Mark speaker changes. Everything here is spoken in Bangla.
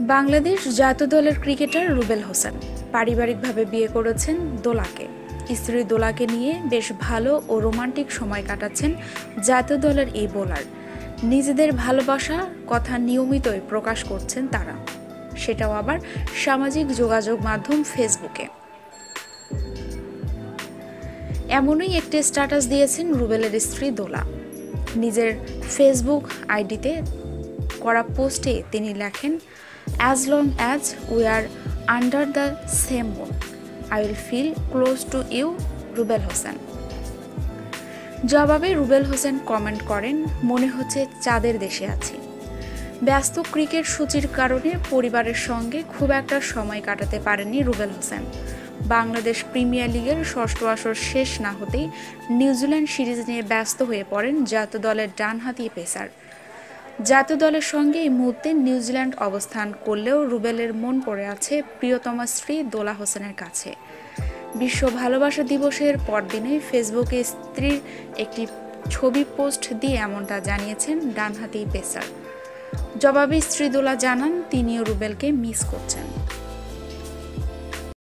Speaker 1: বাংলাদেশ জাতীয় দলের ক্রিকেটার রুবেল হোসেন পারিবারিকভাবে বিয়ে করেছেন দোলাকে। স্ত্রী দোলাকে নিয়ে বেশ ভালো ও রোমান্টিক সময় কাটাচ্ছেন জাতীয় দলের এই বোলার। নিজেদের ভালোবাসা, কথা নিয়মিতই প্রকাশ করছেন তারা। সেটাও আবার সামাজিক যোগাযোগ মাধ্যম ফেসবুকে। এমনই একটি স্ট্যাটাস দিয়েছেন রুবেলের স্ত্রী দোলা। নিজের ফেসবুক আইডিতে করা পোস্টে তিনি লেখেন as long as we are under the same moon I will feel close to you Rubel Hossain জবাবে রুবেল হোসেন কমেন্ট করেন, মনে হচ্ছে চাঁদের দেশে আছি। ব্যস্ত ক্রিকেট সূচির কারণে পরিবারের সঙ্গে খুব একটা সময় কাটাতে পারেননি রুবেল হোসেন। বাংলাদেশ প্রিমিয়ার লিগের ষষ্ঠ আসর শেষ না হতেই নিউজিল্যান্ড সিরিজ নিয়ে ব্যস্ত হয়ে পড়েন জাতীয় দলের ডানহাতি পেসার। জাতীয় দলের সঙ্গে এই মুহূর্তে নিউজিল্যান্ড অবস্থান করলেও রুবেলের মন পড়ে আছে প্রিয়তমা স্ত্রী দোলা হোসেনের কাছে। বিশ্ব ভালোবাসা দিবসের পরদিনে ফেসবুকে স্ত্রীর একটি ছবি পোস্ট দিয়ে এমনটা জানিয়েছেন ডানহাতি পেসার। জবাবে স্ত্রী দোলা জানান, তিনিও রুবেলকে মিস করছেন।